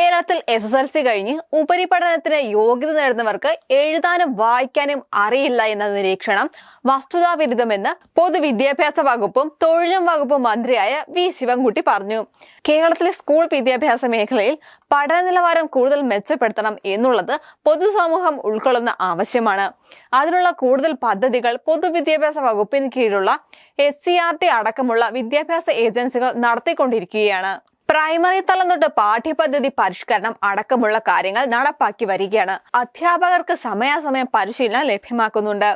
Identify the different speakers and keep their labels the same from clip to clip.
Speaker 1: കേരളത്തിൽ S S L C കഴിഞ്ഞ് ഉപരിപഠനത്തിന് യോഗ്യത നേടുന്നവർക്ക് എഴുതാനും വായിക്കാനും അറിയില്ല എന്ന നിരീക്ഷണം വസ്തുതാ വിരുദ്ധമെന്ന് പൊതുവിദ്യാഭ്യാസ വകുപ്പും തൊഴിലും വകുപ്പും മന്ത്രിയായ വി ശിവൻകുട്ടി പറഞ്ഞു. കേരളത്തിലെ സ്കൂൾ വിദ്യാഭ്യാസ മേഖലയിൽ പഠന നിലവാരം കൂടുതൽ മെച്ചപ്പെടുത്തണം എന്നുള്ളത് പൊതുസമൂഹം ഉൾക്കൊള്ളുന്ന ആവശ്യമാണ്. അതിനുള്ള കൂടുതൽ പദ്ധതികൾ പൊതുവിദ്യാഭ്യാസ വകുപ്പിന് കീഴിലുള്ള എസ് സി ആർ ടി അടക്കമുള്ള വിദ്യാഭ്യാസ ഏജൻസികൾ നടത്തിക്കൊണ്ടിരിക്കുകയാണ്. പ്രൈമറി തലം തൊട്ട് പാഠ്യപദ്ധതി പരിഷ്കരണം അടക്കമുള്ള കാര്യങ്ങൾ നടപ്പാക്കി വരികയാണ്. അധ്യാപകർക്ക് സമയാസമയം പരിശീലനം ലഭ്യമാക്കുന്നുണ്ട്.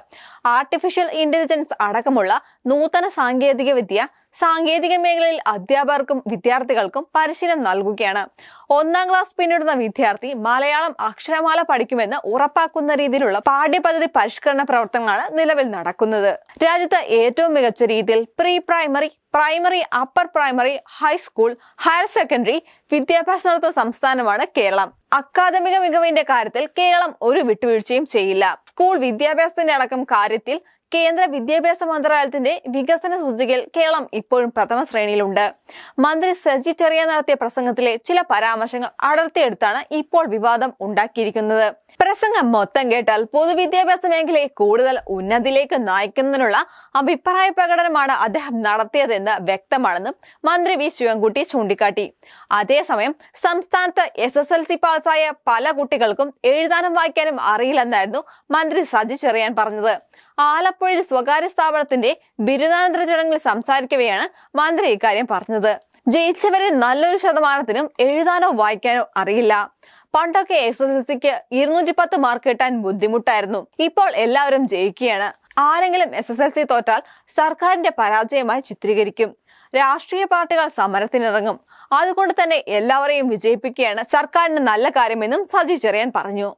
Speaker 1: ആർട്ടിഫിഷ്യൽ ഇന്റലിജൻസ് അടക്കമുള്ള നൂതന സാങ്കേതിക വിദ്യ സാങ്കേതിക മേഖലയിൽ അധ്യാപകർക്കും വിദ്യാർത്ഥികൾക്കും പരിശീലനം നൽകുകയാണ്. ഒന്നാം ക്ലാസ് പിന്നിടുന്ന വിദ്യാർത്ഥി മലയാളം അക്ഷരമാല പഠിക്കുമെന്ന് ഉറപ്പാക്കുന്ന രീതിയിലുള്ള പാഠ്യപദ്ധതി പരിഷ്കരണ പ്രവർത്തനങ്ങളാണ് നിലവിൽ നടക്കുന്നത്. രാജ്യത്ത് ഏറ്റവും മികച്ച രീതിയിൽ pre primary primary upper primary high school higher secondary വിദ്യാഭ്യാസം നടത്തുന്ന സംസ്ഥാനമാണ് കേരളം. അക്കാദമിക മികവിന്റെ കാര്യത്തിൽ കേരളം ഒരു വിട്ടുവീഴ്ചയും ചെയ്യില്ല. സ്കൂൾ വിദ്യാഭ്യാസത്തിന്റെ അടക്കം കാര്യത്തിൽ കേന്ദ്ര വിദ്യാഭ്യാസ മന്ത്രാലയത്തിന്റെ വികസന സൂചികയിൽ കേരളം ഇപ്പോഴും പ്രഥമ ശ്രേണിയിലുണ്ട്. മന്ത്രി സജി ചെറിയ നടത്തിയ പ്രസംഗത്തിലെ ചില പരാമർശങ്ങൾ അടർത്തിയെടുത്താണ് ഇപ്പോൾ വിവാദം ഉണ്ടാക്കിയിരിക്കുന്നത്. പ്രസംഗം മൊത്തം കേട്ടാൽ പൊതുവിദ്യാഭ്യാസ മേഖലയെ കൂടുതൽ ഉന്നതിയിലേക്ക് നയിക്കുന്നതിനുള്ള അഭിപ്രായ പ്രകടനമാണ് അദ്ദേഹം നടത്തിയതെന്ന് വ്യക്തമാണെന്നും മന്ത്രി വി. ശിവൻകുട്ടി ചൂണ്ടിക്കാട്ടി. അതേസമയം സംസ്ഥാനത്ത് എസ് എസ് എൽ സി പാസ്സായ പല കുട്ടികൾക്കും എഴുതാനും വായിക്കാനും അറിയില്ലെന്നായിരുന്നു മന്ത്രി സജി ചെറിയാൻ പറഞ്ഞത്. ആലപ്പുഴയിൽ സ്വകാര്യ സ്ഥാപനത്തിന്റെ ബിരുദാനന്തര ചടങ്ങിൽ സംസാരിക്കവെയാണ് മന്ത്രി ഇക്കാര്യം പറഞ്ഞത്. ജയിച്ചവരിൽ നല്ലൊരു ശതമാനത്തിനും എഴുതാനോ വായിക്കാനോ അറിയില്ല. പണ്ടൊക്കെ എസ് എസ് എൽ സിക്ക് ഇരുന്നൂറ്റി പത്ത് മാർക്ക് കിട്ടാൻ ബുദ്ധിമുട്ടായിരുന്നു. ഇപ്പോൾ എല്ലാവരും ജയിക്കുകയാണ്. ആരെങ്കിലും എസ് എസ് എൽ സി തോറ്റാൽ സർക്കാരിന്റെ പരാജയമായി ചിത്രീകരിക്കും. രാഷ്ട്രീയ പാർട്ടികൾ സമരത്തിനിറങ്ങും. അതുകൊണ്ട് തന്നെ എല്ലാവരെയും വിജയിപ്പിക്കുകയാണ് സർക്കാരിന് നല്ല കാര്യമെന്നും സജി ചെറിയാൻ പറഞ്ഞു.